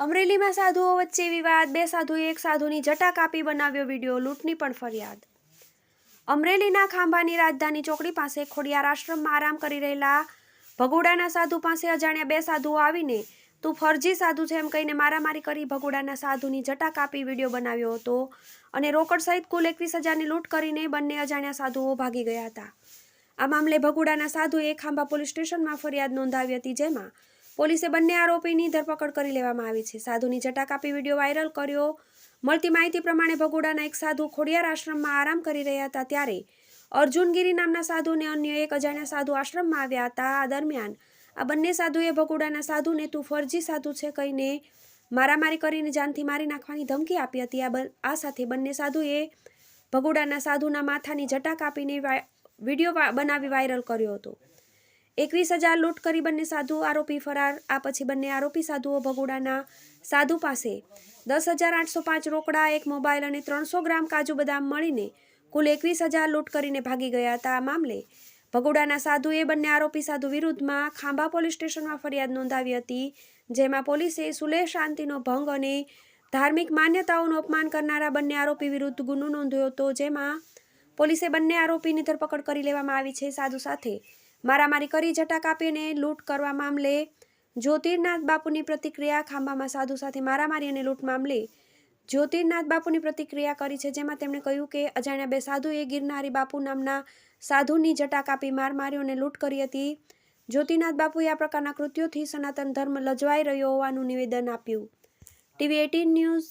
અમરેલીમાં સાધુઓ વચ્ચે વિવાદ, બે સાધુએ એક સાધુની જટા કાપી બનાવ્યો વીડિયો લૂંટની પણ ફરિયાદ. અમરેલીના ખાંભાની રાજધાની ચોકડી પાસે ખોડિયાર આશ્રમમાં આરામ કરી રહેલા ભગોડાના સાધુ પાસે અજાણ્યા બે સાધુઓ આવીને, તું ફરજી સાધુ છે એમ કહીને મારામારી કરી ભગોડાના સાધુની જટા કાપી વીડિયો બનાવ્યો હતો અને રોકડ સહિત કુલ એકવીસ હજારની લૂંટ કરીને બંને અજાણ્યા સાધુઓ ભાગી ગયા હતા. આ મામલે ભગોડાના સાધુએ ખાંભા પોલીસ સ્ટેશનમાં ફરિયાદ નોંધાવી હતી, જેમાં પોલીસે બંને આરોપીની ધરપકડ કરી લેવામાં આવી છે. સાધુની જટા કાપી વીડિયો વાયરલ કર્યો. મળતી માહિતી પ્રમાણે ભગોડાના એક સાધુ ખોડિયાર આશ્રમમાં આરામ કરી રહ્યા હતા ત્યારે અર્જુનગીરી નામના સાધુને અન્ય એક અજાણ્યા સાધુ આશ્રમમાં આવ્યા હતા. આ દરમિયાન આ બંને સાધુએ ભગોડાના સાધુને, તું ફરજી સાધુ છે કહીને મારામારી કરીને જાનથી મારી નાખવાની ધમકી આપી હતી. આ આ સાથે બંને સાધુએ ભગોડાના સાધુના માથાની જટા કાપીને વીડિયો બનાવી વાયરલ કર્યો હતો. એકવીસ હજાર લૂંટ કરી બંને સાધુ આરોપી ફરાર. આ પછી બંને આરોપી સાધુઓ ભગોડાના સાધુ પાસે દસ હજાર આઠસો પાંચ રોકડા, એક મોબાઈલ અને ત્રણસો ગ્રામ કાજુ બદામ મળીને કુલ એકવીસ હજાર લૂંટ કરીને ભાગી ગયા હતા. આ મામલે ભગોડાના સાધુએ બંને આરોપી સાધુ વિરુદ્ધમાં ખાંભા પોલીસ સ્ટેશનમાં ફરિયાદ નોંધાવી હતી, જેમાં પોલીસે સુલેહ શાંતિનો ભંગ અને ધાર્મિક માન્યતાઓનું અપમાન કરનારા બંને આરોપી વિરુદ્ધ ગુનો નોંધ્યો હતો, જેમાં પોલીસે બંને આરોપીની ધરપકડ કરી લેવામાં આવી છે. સાધુ સાથે મારામારી કરી જટા કાપીને લૂંટ કરવા મામલે જ્યોતિર્નાથ બાપુની પ્રતિક્રિયા ખાંભામાં સાધુ સાથે મારામારી અને લૂંટ મામલે જ્યોતિર્નાથ બાપુની પ્રતિક્રિયા કરી છે, જેમાં તેમણે કહ્યું કે અજાણ્યા બે સાધુએ ગિરનારી બાપુ નામના સાધુની જટા કાપી માર માર્યો અને લૂંટ કરી હતી. જ્યોતિનાથ બાપુએ આ પ્રકારના કૃત્યોથી સનાતન ધર્મ લજવાઈ રહ્યો હોવાનું નિવેદન આપ્યું. TV eighteen news